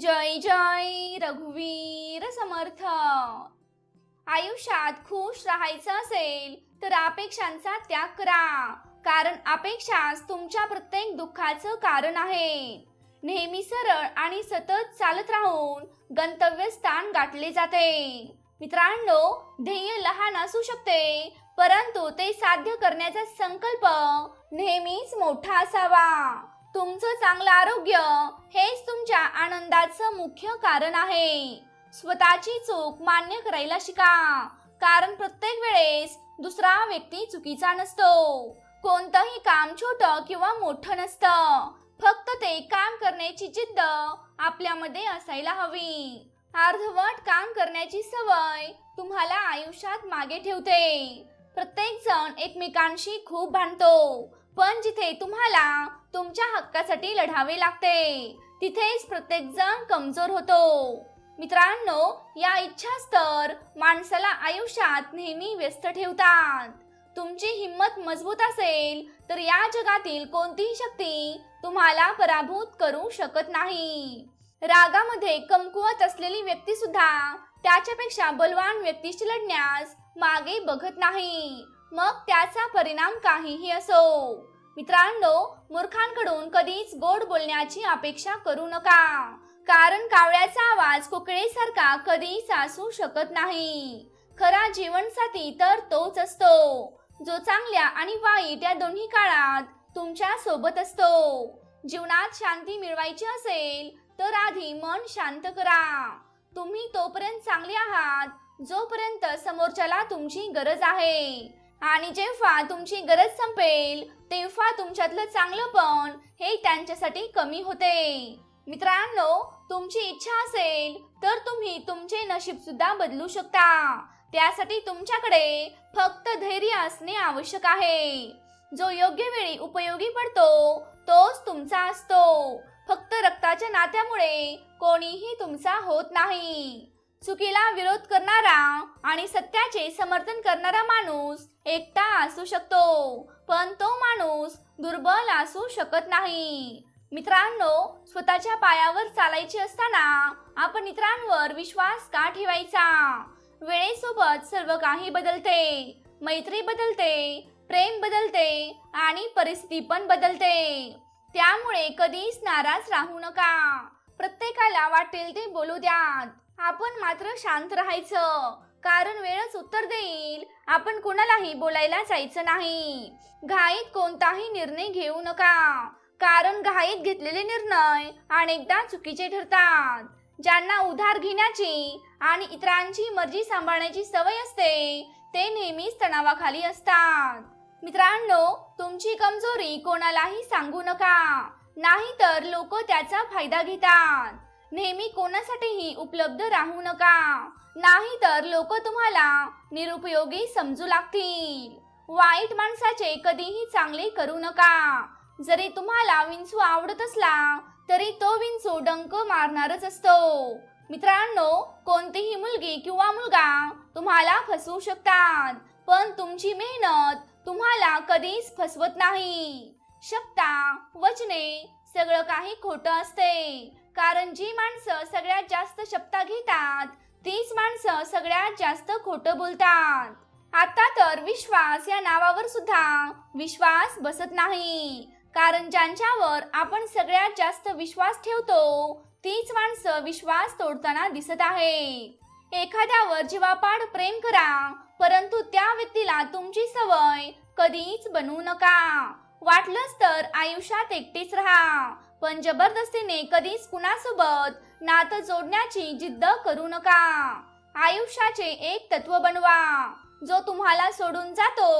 जय जय रघुवीर समर्थ. आयुष्यात खुश राहायचं असेल तर अपेक्षांचा त्याग करा. कारण अपेक्षाच तुमच्या प्रत्येक दुःखाचं कारण आहे. नेहमी सरळ आणि सतत चालत राहून गंतव्यस्थान गाठले जाते. मित्रांनो ध्येय लहान असू शकते परंतु ते साध्य करण्याचा संकल्प नेहमीच मोठा असावा. तुमचं चांगलं आरोग्य हेच तुमच्या आनंदाचं मुख्य कारण आहे. स्वतःची चूक मान्य करायला शिका. कारण प्रत्येक वेळेस दुसरा व्यक्ती चुकीचा नसतो. कोणतंही काम छोट किंवा मोठं नसतं. फक्त ते काम करण्याची जिद्द आपल्यामध्ये असायला हवी. अर्धवट काम करण्याची सवय तुम्हाला आयुष्यात मागे ठेवते. प्रत्येक जण एकमेकांशी खूप भांडतो. पण जिथे तुम्हाला तुमच्या हक्कासाठी लढावे लागते तिथेच प्रत्येक जण कमजोर होतो. मित्रांनो या इच्छाच तर माणसाला आयुष्यात नेहमी व्यस्त ठेवतात. तुमची हिंमत मजबूत असेल तर या जगातील कोणतीही शक्ती तुम्हाला पराभूत करू शकत नाही. रागामध्ये कमकुवत असलेली व्यक्ती सुद्धा त्याच्यापेक्षा बलवान व्यक्तीशी लढण्यास मागे बघत नाही. मग त्याचा परिणाम काहीही असो. मित्रांनो मूर्खांकडून कधीच गोड बोलण्याची अपेक्षा करू नका. कारण कावळ्याचा आवाज कुकळेसारखा कधीच असू शकत नाही. खरा जीवनसाथी तर तोच असतो. जो चांगल्या आणि वाईट या दोन्ही काळात तुमच्यासोबत असतो. जीवनात शांती मिळवायची असेल तर आधी मन शांत करा. तुम्ही तोपर्यंत चांगले आहात जोपर्यंत समोरच्याला तुमची गरज आहे. आणि जेव्हा तुमची गरज संपेल तेव्हा तुमच्यातलं चांगलं पण हे त्यांच्यासाठी कमी होते. मित्रांनो तुमची इच्छा असेल तर तुम्ही तुमचे नशीब सुद्धा बदलू शकता. त्यासाठी तुमच्याकडे फक्त धैर्य असणे आवश्यक आहे. जो योग्य वेळी उपयोगी पडतो तोच तुमचा असतो. फक्त रक्ताच्या नात्यामुळे कोणीही तुमचा होत नाही. चुकीला विरोध करणारा आणि सत्याचे समर्थन करणारा माणूस एकटा असू शकतो पण तो माणूस दुर्बल असू शकत नाही. मित्रांनो स्वतःच्या पायावर चालायचे असताना आपण इतरांवर विश्वास का ठेवायचा? वेळेसोबत सर्व काही बदलते. मैत्री बदलते प्रेम बदलते आणि परिस्थिती पण बदलते. त्यामुळे कधीच नाराज राहू नका. प्रत्येकाला वाटेल ते बोलू द्यात. आपण मात्र शांत राहायचं. कारण वेळच उत्तर देईल. आपण कोणालाही बोलायला जायचं नाही. घाईत कोणताही निर्णय घेऊ नका. कारण घाईत घेतलेले निर्णय अनेकदा चुकीचे ठरतात. ज्यांना उधार घेण्याची आणि इतरांची मर्जी सांभाळण्याची सवय असते ते नेहमीच तणावाखाली असतात. मित्रांनो तुमची कमजोरी कोणालाही सांगू नका. नाहीतर लोक त्याचा फायदा घेतात. नेहमी कोणासाठीही उपलब्ध राहू नका. नाही तर लोक तुम्हाला निरुपयोगी समजू लागतील. वाईट माणसाचे कधीही चांगले करू नका. जरी तुम्हाला विंचू आवडत असला तरी तो विंचू डंक मारणारच असतो. मित्रांनो कोणतीही मुलगी किंवा मुलगा तुम्हाला फसवू शकतात पण तुमची मेहनत तुम्हाला कधीच फसवत नाही. शब्दा वचने सगळं काही खोटं असते. कारण जी माणसं सगळ्यात जास्त शब्दा घेतात तीच माणसं सगळ्यात जास्त खोटं बोलतात. आता तर विश्वास या नावावर सुद्धा विश्वास बसत नाही. कारण ज्यांच्यावर आपण सगळ्यात जास्त विश्वास ठेवतो तीच माणसं विश्वास तोडताना दिसत आहे एखाद्यावर जीवापाड प्रेम करा परंतु त्या व्यक्तीला तुमची सवय कधीच बनवू नका. वाटलंच तर आयुष्यात एकटीच राहा. पण जबरदस्तीने कधीच कुणासोबत नातं जोडण्याची जिद्द करू नका. आयुष्याचे एक तत्व बनवा. जो तुम्हाला सोडून जातो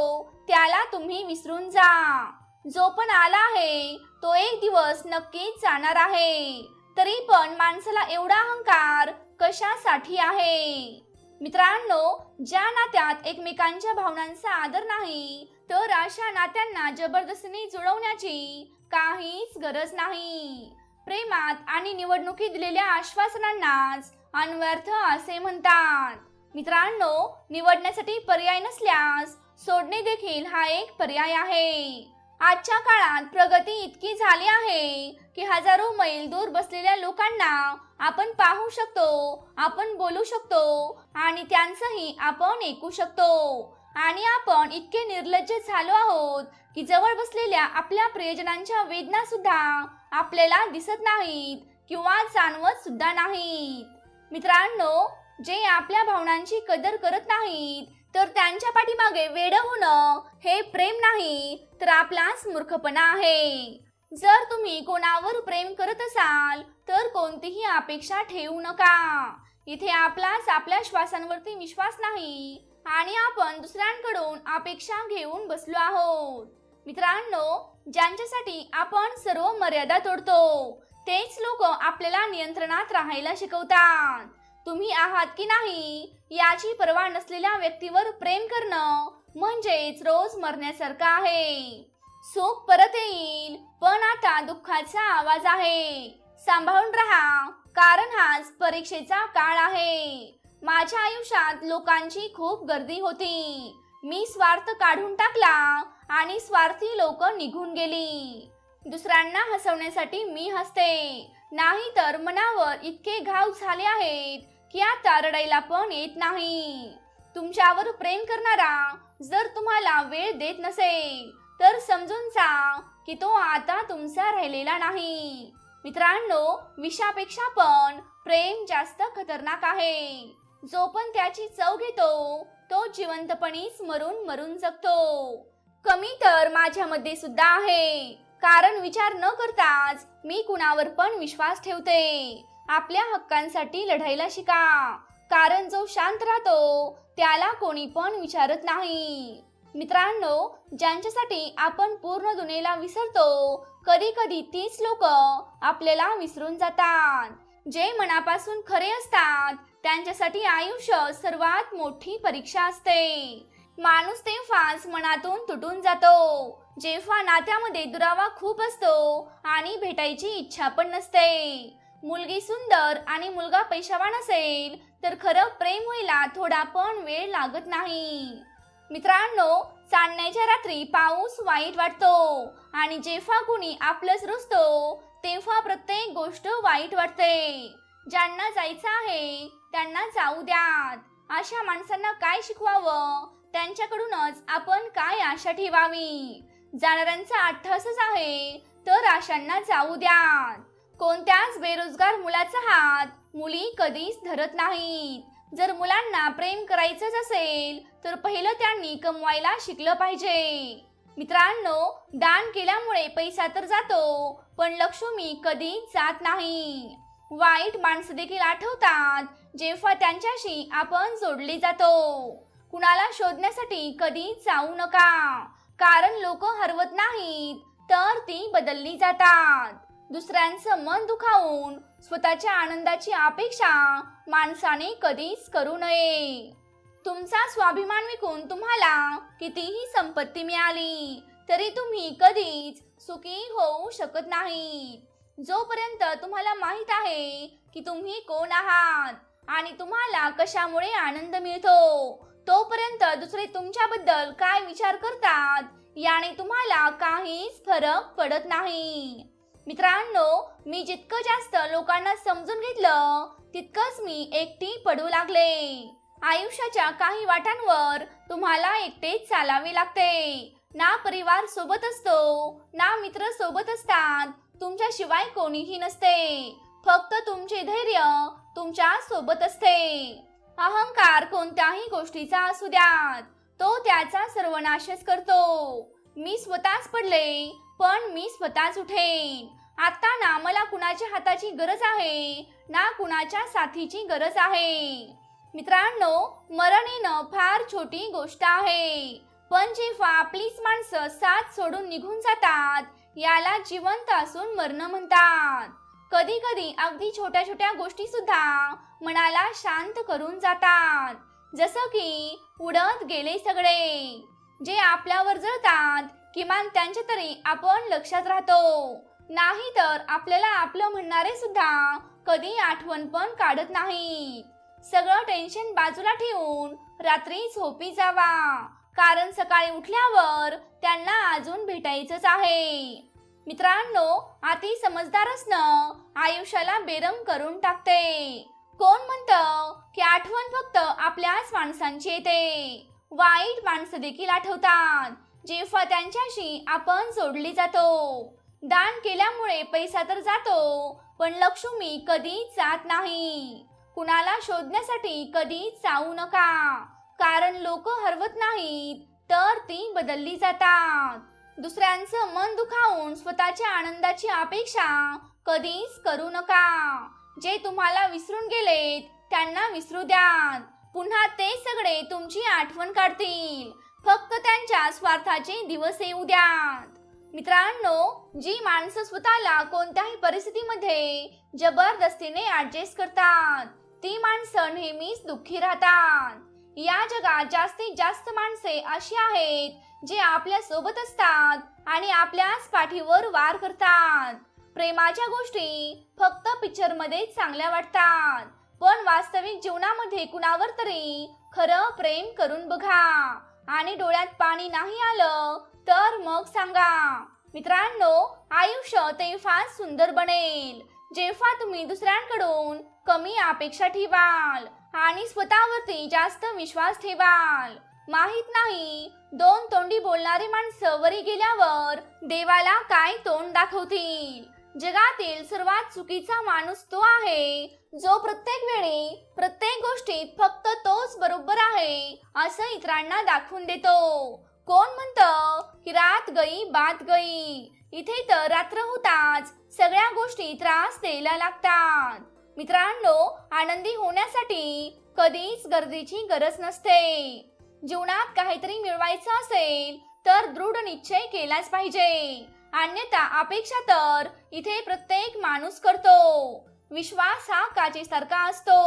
त्याला तुम्ही विसरून जा. जो पण आला आहे तो एक दिवस नक्कीच जाणार आहे. तरी पण माणसाला एवढा अहंकार कशासाठी आहे? मित्रांनो ज्या नात्यात एकमेकांच्या भावनांचा आदर नाही तर अशा नात्यांना जबरदस्तीने जुळवण्याची काहीच गरज नाही. प्रेमात आणि निवडणुकीत दिलेल्या आश्वासनांनाच अन्वर्थ असे म्हणतात. मित्रांनो निवडण्यासाठी पर्याय नसल्यास सोडणे देखील हा एक पर्याय आहे. आजच्या काळात प्रगती इतकी झाली आहे की हजारो मैल दूर बसलेल्या लोकांना आपण पाहू शकतो आपण बोलू शकतो आणि त्यांचंही आपण ऐकू शकतो. आणि आपण इतके निर्लज्ज झालो आहोत की जवळ बसलेल्या आपल्या प्रियजनांच्या वेदना सुद्धा आपल्याला दिसत नाहीत किंवा जाणवत सुद्धा नाहीत. मित्रांनो जे आपल्या भावनांची कदर करत नाहीत तर त्यांच्या पाठीमागे वेड होणं हे प्रेम नाही तर आपलाच मूर्खपणा आहे. जर तुम्ही कोणावर प्रेम करत असाल तर कोणतीही अपेक्षा ठेवू नका. इथे आपलाच आपल्या श्वासांवरती विश्वास नाही. आणि आपण दुसऱ्यांकडून अपेक्षा घेऊन बसलो आहोत. मित्रांनो ज्यांच्यासाठी आपण सर्व मर्यादा तोडतो तेच लोक आपल्याला नियंत्रणात राहायला शिकवतात. तुम्ही आहात की नाही याची पर्वा नसलेल्या व्यक्तीवर प्रेम करणं म्हणजेच रोज मरण्यासारखं आहे. सुख परत येईल पण आता दुःखाचा आवाज आहे. सांभाळून राहा कारण हाच परीक्षेचा काळ आहे. माझ्या आयुष्यात लोकांची खूप गर्दी होती. मी स्वार्थ काढून टाकला आणि स्वार्थी लोक निघून गेली. दुसऱ्यांना हसवण्यासाठी मी हसते. नाही तर मनावर इतके घाव झाले आहेत की आता रडायला पण येत नाही. तुमच्यावर प्रेम करणारा जर तुम्हाला वेळ देत नसेल तर समजून जा की तो आता तुमचा राहिलेला नाही. मित्रांनो विषापेक्षा पण प्रेम जास्त खतरनाक आहे. जो पण त्याची चव घेतो तो जिवंतपणीच मरून मरून जगतो. कमी तर माझ्यामध्ये सुद्धा आहे. कारण विचार न करताच मी कुणावर पण विश्वास ठेवते. आपल्या हक्कांसाठी लढायला शिका. कारण जो शांत राहतो त्याला कोणी पण विचारत नाही. मित्रांनो ज्यांच्यासाठी आपण पूर्ण दुनियेला विसरतो कधी कधी तीच लोक आपल्याला विसरून जातात. जे मनापासून खरे असतात त्यांच्यासाठी आयुष्य सर्वात मोठी परीक्षा असते. माणूस तेव्हाच मनातून तुटून जातो. जेव्हा नात्यामध्ये दुरावा खूप असतो आणि भेटायची इच्छा पण नसते. मुलगी सुंदर आणि मुलगा पैशावान असेल तर खरं प्रेम व्हायला थोडा पण वेळ लागत नाही. मित्रांनो चांदण्याच्या रात्री पाऊस वाईट वाटतो आणि जेव्हा कुणी आपलंच रुजतो तेव्हा प्रत्येक गोष्ट वाईट वाटते. ज्यांना जायचं आहे त्यांना जाऊ द्यात. अशा माणसांना काय शिकवावं? त्यांच्याकडूनच आपण काय आशा ठेवावी? जाणाऱ्यांचा अठ्ठासच आहे तर आशांना जाऊ द्यात. कोणत्याच बेरोजगार मुलाचा हात मुली कधीच धरत नाहीत. जर मुलांना प्रेम करायचंच असेल तर पहिलं त्यांनी कमवायला शिकलं पाहिजे. मित्रांनो दान केल्यामुळे पैसा तर जातो पण लक्ष्मी कधीच जात नाही. वाईट माणसं देखील आठवतात जेव्हा त्यांच्याशी आपण जोडले जातो. कुणाला शोधण्यासाठी कधी जाऊ नका. कारण लोक हरवत नाहीत तर ती बदलली जातात. दुसऱ्यांचं मन दुखावून स्वतःच्या आनंदाची अपेक्षा माणसाने कधीच करू नये. तुमचा स्वाभिमान विकून तुम्हाला कितीही संपत्ती मिळाली तरी तुम्ही कधीच सुखी होऊ शकत नाही जोपर्यंत तुम्हाला माहीत आहे की तुम्ही कोण आहात आणि तुम्हाला कशामुळे आनंद मिळतो तोपर्यंत दुसरे तुमच्याबद्दल काय विचार करतात याने तुम्हाला काहीच फरक पडत नाही. मित्रांनो मी जितकं जास्त लोकांना समजून घेतलं तितकंच मी एकटी पडू लागले. आयुष्याच्या काही वाटांवर तुम्हाला एकटेच चालावे लागते. ना परिवार सोबत असतो ना मित्र सोबत असतात तुमच्याशिवाय कोणीही नसते. फक्त तुमचे धैर्य तुमच्यासोबत असते. अहंकार कोणत्याही गोष्टीचा असू द्यात. तो त्याचा सर्वनाशच करतो. मी स्वतःच पडले पण मी स्वतःच उठेन. आता ना मला कुणाच्या हाताची गरज आहे ना कुणाच्या साथीची गरज आहे. मित्रांनो मरण येणं फार छोटी गोष्ट आहे. पण जेव्हा आपलीच माणसं साथ सोडून निघून जातात याला जिवंत असून मरणं म्हणतात. कधी कधी अगदी छोट्या छोट्या गोष्टी सुद्धा मनाला शांत करून जातात. जसं की उडत गेले सगळे. जे आपल्यावर जळतात किमान त्यांच्या तरी आपण लक्षात राहतो. नाही तर आपल्याला आपलं म्हणणारे सुद्धा कधी आठवण पण काढत नाही सगळं टेन्शन बाजूला ठेवून रात्री झोपी जावा. कारण सकाळी उठल्यावर त्यांना अजून भेटायचंच आहे. मित्रांनो अति समजदार असणं आयुष्याला बेरंग करून टाकते. कोण म्हणतं की आठवण फक्त आपल्याच माणसांची येते. वाईट माणसं देखील आठवतात जेव्हा त्यांच्याशी आपण जोडली जातो. दान केल्यामुळे पैसा तर जातो पण लक्ष्मी कधीच जात नाही. कुणाला शोधण्यासाठी कधीच जाऊ नका कारण लोक हरवत नाहीत तर ती बदलली जातात. दुसऱ्यांचं मन दुखावून स्वतःच्या आनंदाची अपेक्षा कधीच करू नका. जे तुम्हाला विसरून गेलेत त्यांना विसरू द्या पुन्हा ते सगळे तुमची आठवण काढतील. फक्त त्यांच्या स्वार्थाचे दिवस येऊ द्यात. मित्रांनो जी माणसं स्वतःला कोणत्याही परिस्थितीमध्ये जबरदस्तीने ऍडजस्ट करतात ती माणसं नेहमीच दुःखी राहतात. या जगात जास्तीत जास्त माणसे अशी आहेत जे आपल्यासोबत असतात आणि आपल्याच पाठीवर वार करतात. प्रेमाच्या गोष्टी फक्त पिक्चरमध्ये चांगल्या वाटतात. पण वास्तविक जीवनामध्ये कुणावर तरी खरं प्रेम करून बघा. आणि डोळ्यात पाणी नाही आलं तर मग सांगा. मित्रांनो आयुष्य ते फार सुंदर बनेल जेव्हा तुम्ही दुसऱ्यांकडून कमी अपेक्षा ठेवाल. आणि स्वतःवरती जास्त विश्वास ठेवाल. माहीत नाही दोन तोंडी बोलणारी माणसं वरी गेल्यावर देवाला काय तोंड दाखवतील? जगातील सर्वात चुकीचा माणूस तो आहे जो प्रत्येक वेळी प्रत्येक गोष्टीत फक्त तोच बरोबर आहे असं इतरांना दाखवून देतो. कोण म्हणतं की रात गई बात गई? इथे तर रात्र होताच सगळ्या गोष्टी त्रास द्यायला लागतात. मित्रांनो आनंदी होण्यासाठी कधीच गर्दीची गरज नसते. जीवनात काहीतरी मिळवायचं असेल तर दृढ निश्चय केलाच पाहिजे. अन्यथा अपेक्षा तर इथे प्रत्येक माणूस करतो. विश्वास हा काचेसारखा असतो.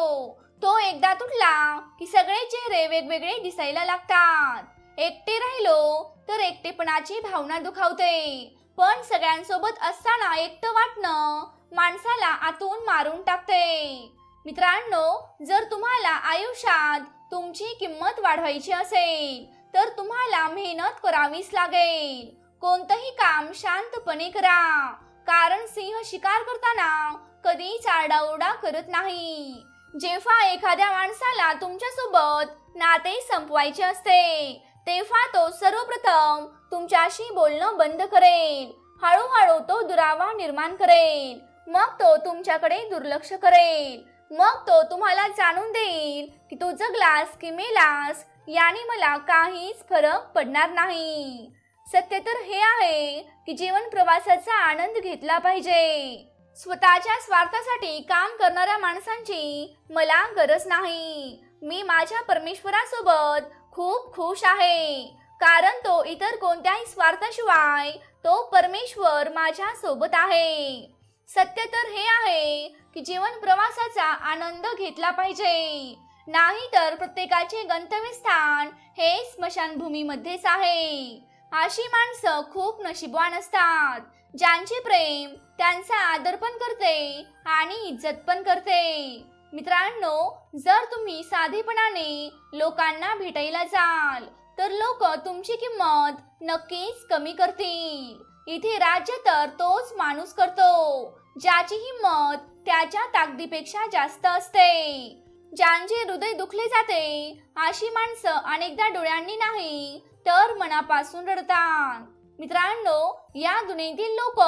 तो एकदा तुटला की सगळे चेहरे वेगवेगळे दिसायला लागतात. एकटे राहिलो तर एकटेपणाची भावना दुखावते. पण सगळ्यांसोबत असताना एकटं वाटणं माणसाला आतून मारून टाकते. मित्रांनो जर तुम्हाला आयुष्यात तुमची किंमत वाढवायची असेल तर तुम्हाला मेहनत करावीच लागेल. कोणतंही काम शांतपणे करा. कारण सिंह शिकार करताना कधी चारडाओरडा करत नाही. जेव्हा एखाद्या माणसाला तुमच्यासोबत नाते संपवायचे असते तेव्हा तो सर्वप्रथम तुमच्याशी बोलणं बंद करेल. हळूहळू तो दुरावा निर्माण करेल. मग तो तुमच्याकडे दुर्लक्ष करेल. मग तो तुम्हाला जाणून देईल की तू जगलास की मेलास याने मला काहीच फरक पडणार नाही. सत्य तर हे आहे की जीवन प्रवासाचा आनंद घेतला पाहिजे. स्वतःच्या स्वार्थासाठी काम करणाऱ्या माणसांची मला गरज नाही. मी माझ्या परमेश्वरासोबत खूप खुश आहे. कारण तो इतर कोणत्याही स्वार्थाशिवाय तो परमेश्वर माझ्या सोबत आहे. सत्य तर हे आहे की जीवन प्रवासाचा आनंद घेतला पाहिजे. नाही तर प्रत्येकाचे गंतव्यस्थान हे स्मशानभूमीमध्येच आहे. अशी माणसं खूप नशीबवान असतात. ज्यांचे प्रेम त्यांचा आदर पण करते आणि इज्जत पण करते. मित्रांनो जर तुम्ही साधेपणाने लोकांना भेटायला जाल तर लोक तुमची किंमत नक्कीच कमी करतील. इथे राज्य तर तोच माणूस करतो. ज्याची हिंमत त्याच्या ताकदीपेक्षा जास्त असते. ज्यांचे हृदय दुखले जाते अशी माणसं अनेकदा डोळ्यांनी नाही तर मनापासून रडतात. मित्रांनो या दुनियेतील लोक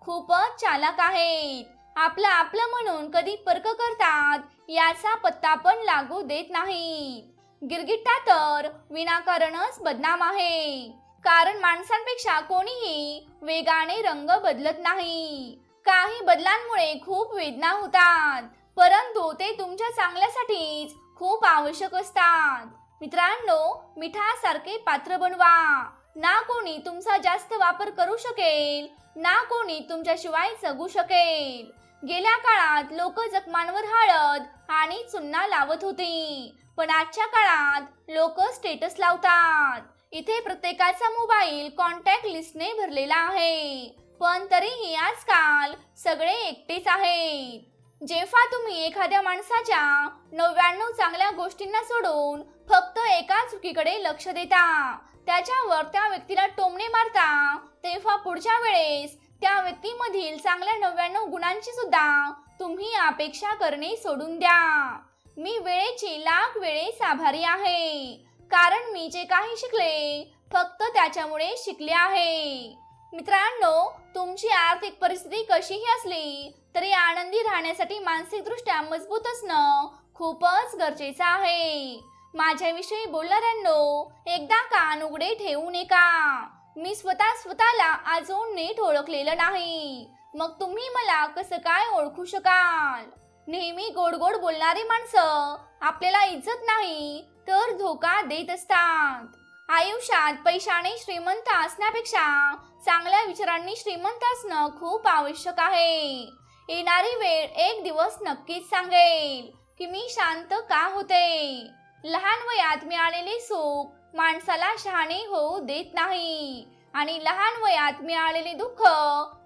खूपच चालक आहेत. आपलं आपलं म्हणून कधी पर्क करतात याचा पत्ता पण लागू देत नाही गिरगिट्टा तर विनाकारणच बदनाम आहे. कारण माणसांपेक्षा कोणीही वेगाने रंग बदलत नाही. काही बदलांमुळे खूप वेदना होतात. परंतु ते तुमच्या चांगल्यासाठीच खूप आवश्यक असतात. मित्रांनो मिठासारखे पात्र बनवा. ना कोणी तुमचा जास्त वापर करू शकेल ना कोणी तुमच्याशिवाय जगू शकेल. गेल्या काळात लोक जखमांवर हळद आणि चुन्ना लावत होती. पण आजच्या काळात लोक स्टेटस लावतात. इथे प्रत्येकाचा मोबाईल कॉन्टॅक्ट लिस्टने भरलेला आहे. पण तरीही आजकाल सगळे एकटेच आहेत. जेव्हा तुम्ही एखाद्या माणसाच्या नव्याण्णव चांगल्या गोष्टींना सोडून फक्त एका चुकीकडे लक्ष देता त्याच्यावर त्या व्यक्तीला टोमणे मारता तेव्हा पुढच्या वेळेस त्या व्यक्तीमधील चांगल्या नव्याण्णव गुणांची सुद्धा तुम्ही अपेक्षा करणे सोडून द्या. मी वेळेची लाख वेळेस आभारी आहे. कारण मी जे काही शिकले फक्त त्याच्यामुळे शिकले आहे. मित्रांनो तुमची आर्थिक परिस्थिती कशीही असली तरी आनंदी राहण्यासाठी मानसिकदृष्ट्या मजबूत असणं खूपच गरजेचं आहे. माझ्याविषयी बोलणाऱ्यांनो एकदा कान उघडे ठेवू नका. मी स्वतः स्वतःला अजून नीट ओळखलेलं नाही. मग तुम्ही मला कसं काय ओळखू शकाल? नेहमी गोड गोड बोलणारी माणसं आपल्याला इज्जत नाही तर धोका देत असतात. आयुष्यात पैशाने श्रीमंत असण्यापेक्षा चांगल्या विचारांनी श्रीमंत असणं खूप आवश्यक आहे. येणारी वेळ एक दिवस नक्कीच सांगेल की मी शांत का होते? लहान वयात मिळालेले सुख माणसाला शहाणे होऊ देत नाही आणि लहान वयात मिळालेले दुःख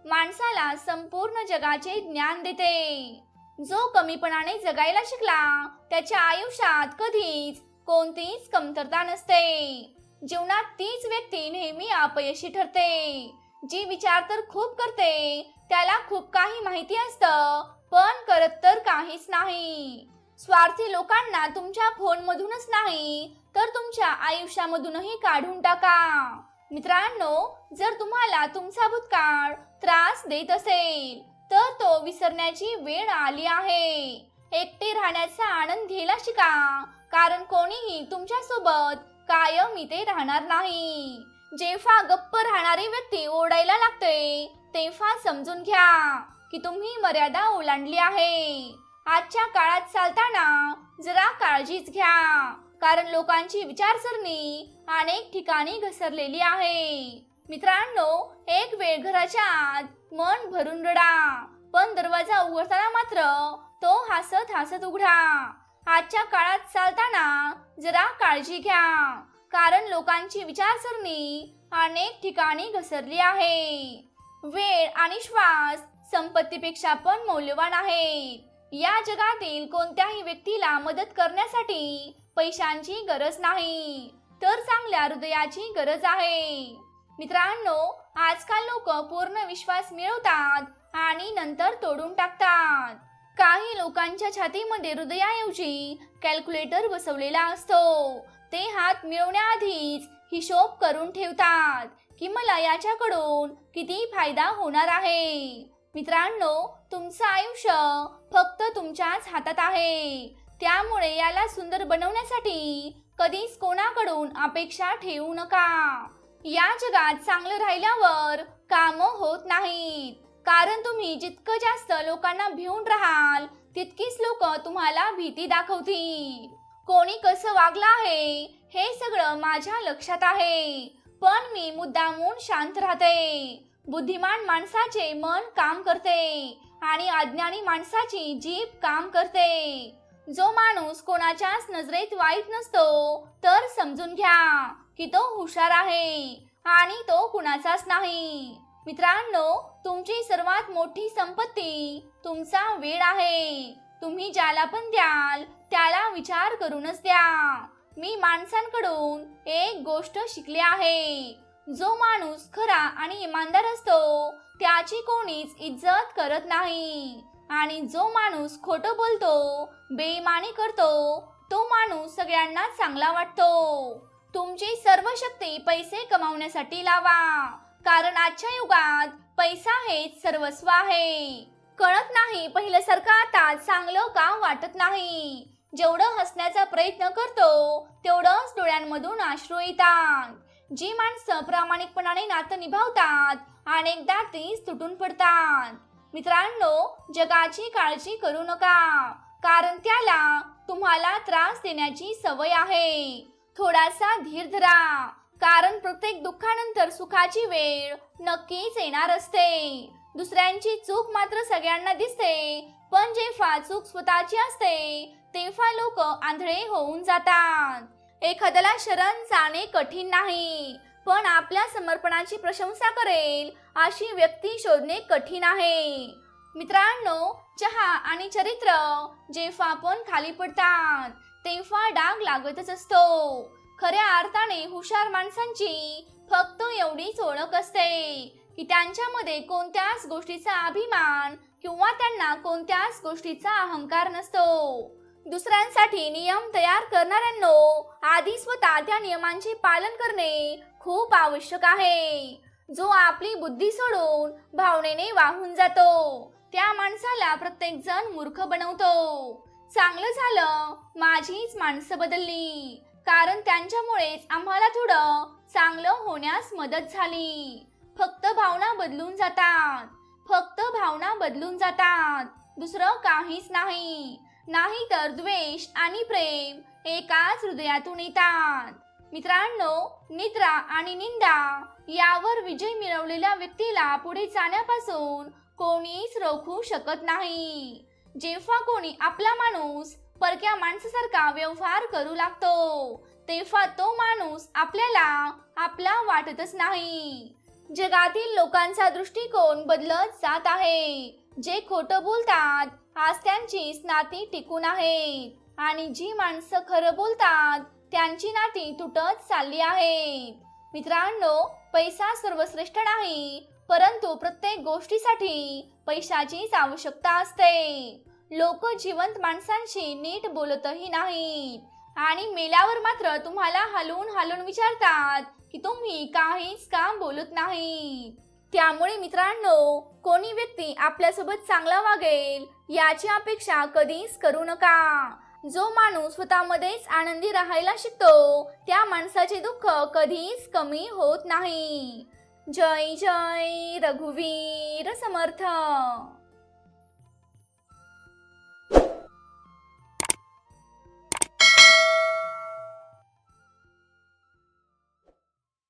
माणसाला संपूर्ण जगाचे ज्ञान देते. जो कमीपणाने जगायला शिकला त्याच्या आयुष्यात कधीच कोणतीच कमतरता नसते. जीवनात तीच व्यक्ती नेहमी अपयशी ठरते. जी विचार तर खूप करते त्याला खूप काही माहिती असतं पण करत तर काहीच नाही. स्वार्थी लोकांना तुमच्या फोनमधूनच नाही तर तुमच्या आयुष्यामधूनही काढून टाका. मित्रांनो जर तुम्हाला तुमचा भूतकाळ त्रास देत असेल तर तो विसरण्याची वेळ आली आहे. एकटे राहण्याचा आनंद घ्यायला शिका. कारण कोणीही तुमच्यासोबत कायम इथे राहणार नाही. जेव्हा गप्प राहणारी व्यक्ती ओढायला लागते तेव्हा समजून घ्या की तुम्ही मर्यादा ओलांडली आहे. आजच्या काळात चालताना जरा काळजीच घ्या कारण लोकांची विचारसरणी अनेक ठिकाणी घसरलेली आहे. मित्रांनो एक वेळ घराच्या आत मन भरून रडा पण दरवाजा उघडताना मात्र तो हसत हसत उघडा. आजच्या काळात चालताना जरा काळजी घ्या. कारण लोकांची विचारसरणी अनेक ठिकाणी घसरली आहे. वेळ आणि श्वास संपत्तीपेक्षा पण मौल्यवान आहे. या जगातील कोणत्याही व्यक्तीला मदत करण्यासाठी पैशांची गरज नाही. तर चांगल्या हृदयाची गरज आहे. मित्रांनो आजकाल लोक पूर्ण विश्वास मिळवतात आणि नंतर तोडून टाकतात. काही लोकांच्या छातीमध्ये हृदयाऐवजी कॅल्क्युलेटर बसवलेला असतो. ते हात मिळवण्याआधीच हिशोब करून ठेवतात की मला याच्याकडून किती फायदा होणार आहे. मित्रांनो तुमचं आयुष्य फक्त तुमच्याच हातात आहे. त्यामुळे याला सुंदर बनवण्यासाठी कधीच कोणाकडून अपेक्षा ठेवू नका. या जगात चांगलं राहिल्यावर कामं होत नाहीत. कारण तुम्ही जितकं जास्त लोकांना भिवून राहाल तितकीच लोक तुम्हाला भीती दाखवतील. कोणी कसं वागलं आहे हे सगळं माझ्या लक्षात आहे. पण मी मुद्दामून शांत राहते. बुद्धिमान माणसाचे मन काम करते आणि अज्ञानी माणसाची जीभ काम करते. जो माणूस कोणाच्याच नजरेत वाईट नसतो तर समजून घ्या की तो हुशार आहे आणि तो कुणाचाच नाही. मित्रांनो तुमची सर्वात मोठी संपत्ती तुमचा वेळ आहे. तुम्ही ज्याला पण द्याल त्याला विचार करूनच द्या. मी माणसांकडून एक गोष्ट शिकली आहे. जो माणूस खरा आणि इमानदार असतो त्याची कोणीच इज्जत करत नाही. आणि जो माणूस खोटं बोलतो बेईमानी करतो तो माणूस सगळ्यांना चांगला वाटतो. तुमची सर्व शक्ती पैसे कमावण्यासाठी लावा. कारण आजच्या युगात पैसा हेच सर्वस्व आहे. कळत नाही पहिल्यासारखं आता चांगलं काम वाटत नाही. जेवढं हसण्याचा प्रयत्न करतो तेवढंच डोळ्यांमधून अश्रू येतात. जी माणसं प्रामाणिकपणाने नातं निभावतात अनेकदा तीच तुटून पडतात. मित्रांनो जगाची काळजी करू नका कारण त्याला तुम्हाला त्रास देण्याची सवय आहे. थोडासा धीर धरा. कारण प्रत्येक दुःखानंतर सुखाची वेळ नक्कीच येणार असते. दुसऱ्यांची चूक मात्र सगळ्यांना दिसते. पण जेव्हा चूक स्वतःची असते तेव्हा लोक आंधळे होऊन जातात. एखाद्याला शरण जाणे कठीण नाही. पण आपल्या समर्पणाची प्रशंसा करेल अशी व्यक्ती शोधणे कठीण आहे. मित्रांनो चहा आणि चरित्र जेव्हा आपण खाली पडतात तेव्हा डाग लागतच असतो. खऱ्या अर्थाने हुशार माणसांची फक्त एवढीच ओळख असते की त्यांच्यामध्ये कोणत्याच गोष्टीचा अभिमान किंवा त्यांना कोणत्याच गोष्टीचा अहंकार नसतो. दुसऱ्यांसाठी नियम तयार करणाऱ्यांनो आधी स्वतः त्या नियमांचे पालन करणे खूप आवश्यक आहे. जो आपली बुद्धी सोडून भावनेने वाहून जातो त्या माणसाला प्रत्येक जण मूर्ख बनवतो. चांगलं झालं माझीच माणसं बदलली. कारण त्यांच्यामुळेच आम्हाला थोडं चांगलं होण्यास मदत झाली. फक्त भावना बदलून जातात. फक्त भावना बदलून जातात. दुसरं काहीच नाही. नाही तर द्वेष आणि प्रेम एकाच हृदयातून येतात. मित्रांनो निद्रा आणि निंदा यावर विजय मिळवलेल्या व्यक्तीला पुढे जाण्यापासून कोणीच रोखू शकत नाही. जेव्हा कोणी आपला माणूस परक्या माणसासारखा व्यवहार करू लागतो. तेव्हा तो माणूस आपल्याला आपला वाटतच नाही. जगातील लोकांचा दृष्टिकोन बदलत जात आहे. जे खोटं बोलतात आज त्यांची नाती टिकून आहेत. आणि जी माणसं खरं बोलतात त्यांची नाती तुटत चालली आहेत. मित्रांनो पैसा सर्वश्रेष्ठ नाही परंतु प्रत्येक गोष्टीसाठी पैशाचीच आवश्यकता असते. लोक जिवंत माणसांशी नीट बोलतही नाहीत. आणि मेल्यावर मात्र तुम्हाला हलवून हलवून विचारतात की तुम्ही काहीच काम बोलत नाही त्यामुळे मित्रांनो कोणी व्यक्ती आपल्यासोबत चांगला वागेल याची अपेक्षा कधीच करू नका. जो माणूस स्वतःमध्येच आनंदी राहायला शिकतो त्या माणसाचे दुःख कधीच कमी होत नाही. जय जय रघुवीर समर्थ.